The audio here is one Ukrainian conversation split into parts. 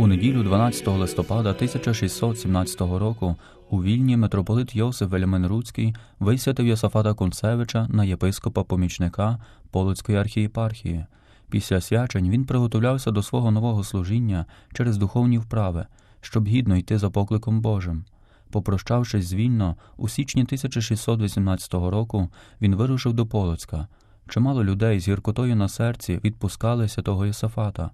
У неділю 12 листопада 1617 року у Вільні митрополит Йосиф Вельменруцький висвятив Йосафата Кунцевича на єпископа помічника Полоцької архієпархії. Після свячень він приготовлявся до свого нового служіння через духовні вправи, щоб гідно йти за покликом Божим. Попрощавшись з Вільно, у січні 1618 року він вирушив до Полоцька. Чимало людей з гіркотою на серці відпускали святого Єсафата.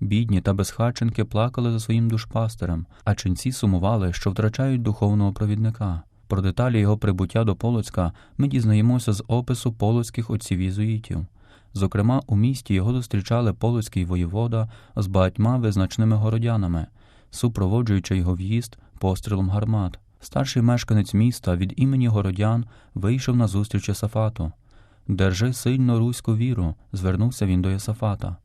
Бідні та безхатченки плакали за своїм душпастерем, а ченці сумували, що втрачають духовного провідника. Про деталі його прибуття до Полоцька ми дізнаємося з опису полоцьких отців єзуїтів. Зокрема, у місті його зустрічали полоцький воєвода з багатьма визначними городянами, супроводжуючи його в'їзд пострілом гармат. Старший мешканець міста від імені городян вийшов на зустріч Єсафату. Держи сильно руську віру, звернувся він до Єсафата.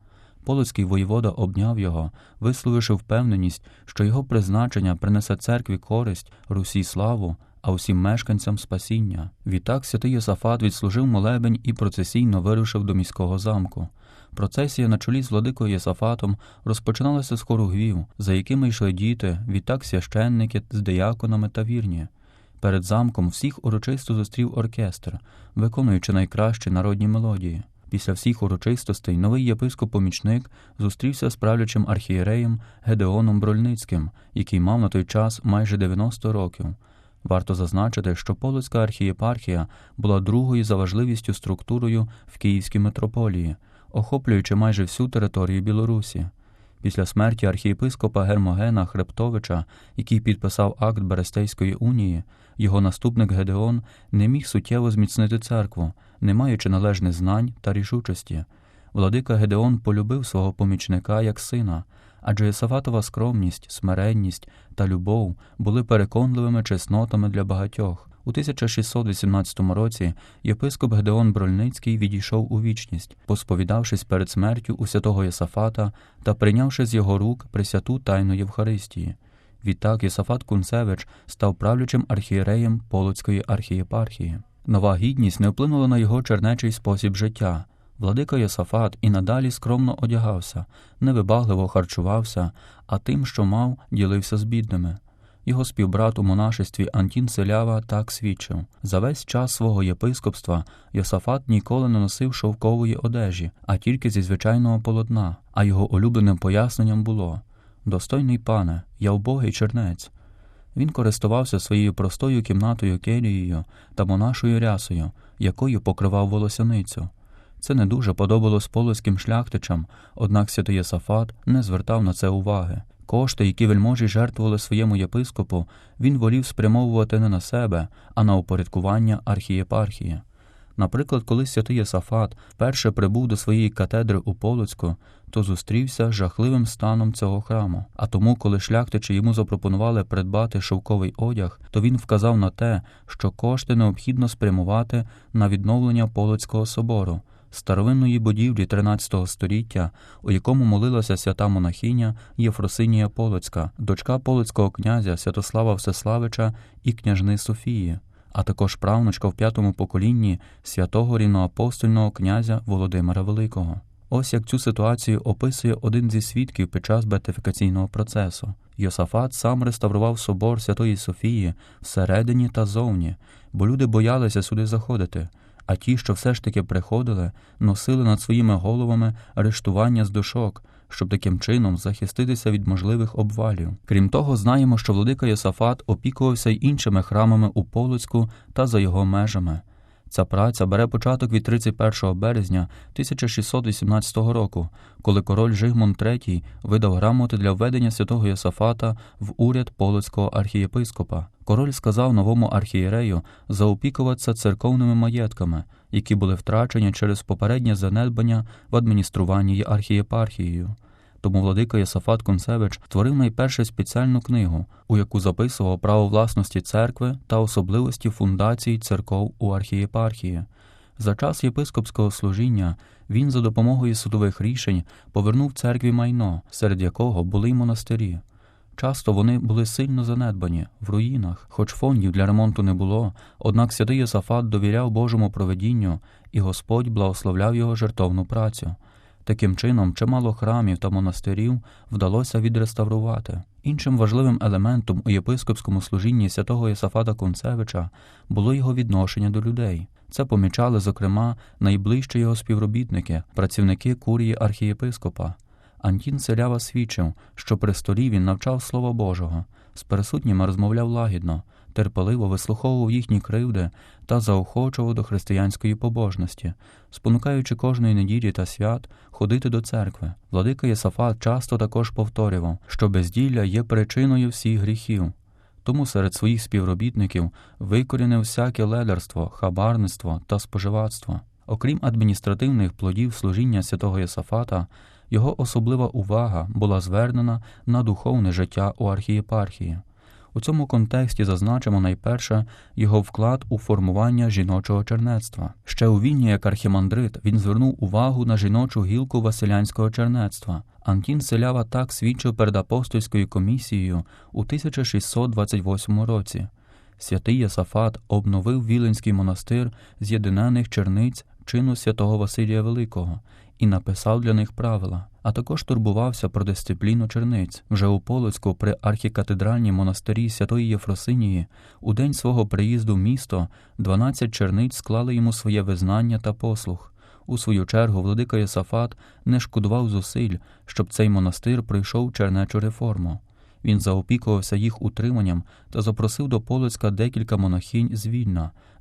Полоцький воєвода обняв його, висловивши впевненість, що його призначення принесе церкві користь, Русі славу, а усім мешканцям спасіння. Відтак святий Єсафат відслужив молебень і процесійно вирушив до міського замку. Процесія на чолі з владикою Єсафатом розпочиналася з хоругвів, за якими йшли діти, відтак священники з деяконами та вірні. Перед замком всіх урочисто зустрів оркестр, виконуючи найкращі народні мелодії. Після всіх урочистостей новий єпископ-помічник зустрівся з правлячим архієреєм Гедеоном Брольницьким, який мав на той час майже 90 років. Варто зазначити, що Полоцька архієпархія була другою за важливістю структурою в Київській митрополії, охоплюючи майже всю територію Білорусі. Після смерті архієпископа Гермогена Хребтовича, який підписав акт Берестейської унії, його наступник Гедеон не міг суттєво зміцнити церкву, не маючи належних знань та рішучості. Владика Гедеон полюбив свого помічника як сина, адже Єсафатова скромність, смиренність та любов були переконливими чеснотами для багатьох. У 1618 році єпископ Гедеон Брольницький відійшов у вічність, посповідавшись перед смертю у святого Єсафата та прийнявши з його рук присяту тайну Євхаристії. Відтак Єсафат Кунцевич став правлячим архієреєм Полоцької архієпархії. Нова гідність не вплинула на його чернечий спосіб життя. Владика Єсафат і надалі скромно одягався, невибагливо харчувався, а тим, що мав, ділився з бідними. Його співбрат у монашестві Антін Селява так свідчив за весь час свого єпископства Йосафат ніколи не носив шовкової одежі, а тільки зі звичайного полотна, а його улюбленим поясненням було Достойний пане, я убогий чернець. Він користувався своєю простою кімнатою келією та монашою рясою, якою покривав волосяницю. Це не дуже подобалось полоським шляхтичам, однак святий Єсафат не звертав на це уваги. Кошти, які вельможі жертвували своєму єпископу, він волів спрямовувати не на себе, а на упорядкування архієпархії. Наприклад, коли святий Єсафат вперше прибув до своєї катедри у Полоцьку, то зустрівся з жахливим станом цього храму. А тому, коли шляхтичі йому запропонували придбати шовковий одяг, то він вказав на те, що кошти необхідно спрямувати на відновлення Полоцького собору, старовинної будівлі 13 століття, у якому молилася свята монахиня Єфросинія Полоцька, дочка полоцького князя Святослава Всеславича і княжни Софії а також правнучка в п'ятому поколінні святого рівноапостольного князя Володимира Великого. Ось як цю ситуацію описує один зі свідків під час бетифікаційного процесу. Йосафат сам реставрував собор Святої Софії всередині та зовні, бо люди боялися сюди заходити, а ті, що все ж таки приходили, носили над своїми головами арештування з душок, щоб таким чином захиститися від можливих обвалів. Крім того, знаємо, що владика Йосафат опікувався й іншими храмами у Полоцьку та за його межами. Ця праця бере початок від 31 березня 1618 року, коли король Жигмунд III видав грамоти для введення святого Йосафата в уряд полоцького архієпископа. Король сказав новому архієрею заопікуватися церковними маєтками, які були втрачені через попереднє занедбання в адмініструванні архієпархією. Тому владика Єсафат Концевич творив найперше спеціальну книгу, у яку записував право власності церкви та особливості фундацій церков у архієпархії. За час єпископського служіння він за допомогою судових рішень повернув церкві майно, серед якого були й монастирі. Часто вони були сильно занедбані, в руїнах, хоч фондів для ремонту не було, однак святий Йосафат довіряв Божому проведінню, і Господь благословляв його жертовну працю. Таким чином, чимало храмів та монастирів вдалося відреставрувати. Іншим важливим елементом у єпископському служінні святого Єсафата Кунцевича було його відношення до людей. Це помічали, зокрема, найближчі його співробітники, працівники курії архієпископа. Антін Селява свідчив, що при столі він навчав Слова Божого, з присутніми розмовляв лагідно, терпеливо вислуховував їхні кривди та заохочував до християнської побожності, спонукаючи кожної неділі та свят ходити до церкви. Владика Єсафат часто також повторював, що безділля є причиною всіх гріхів. Тому серед своїх співробітників викорінив всяке ледарство, хабарництво та споживацтво. Окрім адміністративних плодів служіння святого Єсафата, його особлива увага була звернена на духовне життя у архієпархії. У цьому контексті зазначимо найперше його вклад у формування жіночого чернецтва. Ще у вільні як архімандрит він звернув увагу на жіночу гілку василянського чернецтва. Антін Селява так свідчив перед апостольською комісією у 1628 році. Святий Єсафат обновив Віленський монастир з єдинених черниць чину святого Василія Великого і написав для них правила, а також турбувався про дисципліну черниць. Вже у Полоцьку при архікатедральній монастирі Святої Єфросинії у день свого приїзду в місто 12 черниць склали йому своє визнання та послух. У свою чергу владика Єсафат не шкодував зусиль, щоб цей монастир пройшов чернечу реформу. Він заопікувався їх утриманням та запросив до Полоцька декілька монахінь з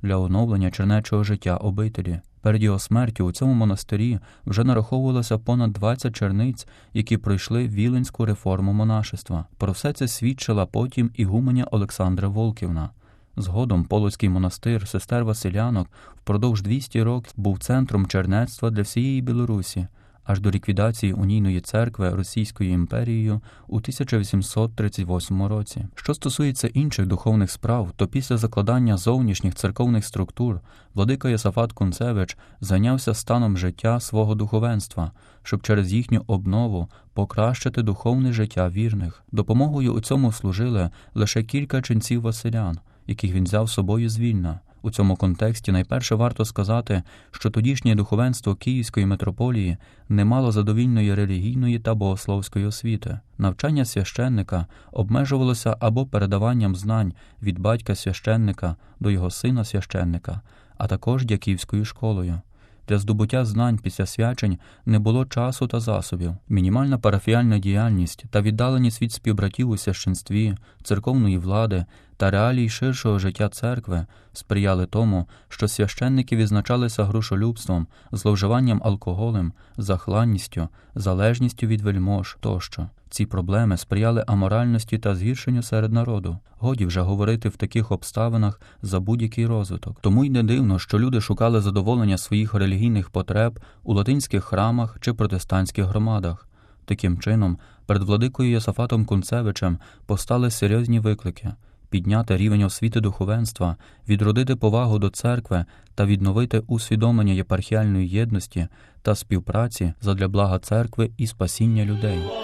для оновлення чернечого життя обителі. Перед його смертю у цьому монастирі вже нараховувалося понад 20 черниць, які пройшли віленську реформу монашества. Про все це свідчила потім ігуменя Олександра Волківна. Згодом Полоцький монастир сестер Василянок впродовж 200 років був центром чернецтва для всієї Білорусі аж до ліквідації унійної церкви Російською імперією у 1838 році. Що стосується інших духовних справ, то після закладання зовнішніх церковних структур владика Єсафат Кунцевич зайнявся станом життя свого духовенства, щоб через їхню обнову покращити духовне життя вірних. Допомогою у цьому служили лише кілька ченців Василян, яких він взяв з собою з Вільна. У цьому контексті найперше варто сказати, що тодішнє духовенство Київської митрополії не мало задовільної релігійної та богословської освіти. Навчання священника обмежувалося або передаванням знань від батька священника до його сина священника, а також дяківською школою. Для здобуття знань після свячень не було часу та засобів. Мінімальна парафіальна діяльність та віддаленість від співбратів у священстві, церковної влади та реалій ширшого життя церкви сприяли тому, що священники відзначалися грошолюбством, зловживанням алкоголем, захланністю, залежністю від вельмож тощо. Ці проблеми сприяли аморальності та згіршенню серед народу. Годі вже говорити в таких обставинах за будь-який розвиток. Тому й не дивно, що люди шукали задоволення своїх релігійних потреб у латинських храмах чи протестантських громадах. Таким чином, перед владикою Єсафатом Кунцевичем постали серйозні виклики підняти рівень освіти духовенства, відродити повагу до церкви та відновити усвідомлення єпархіальної єдності та співпраці задля блага церкви і спасіння людей.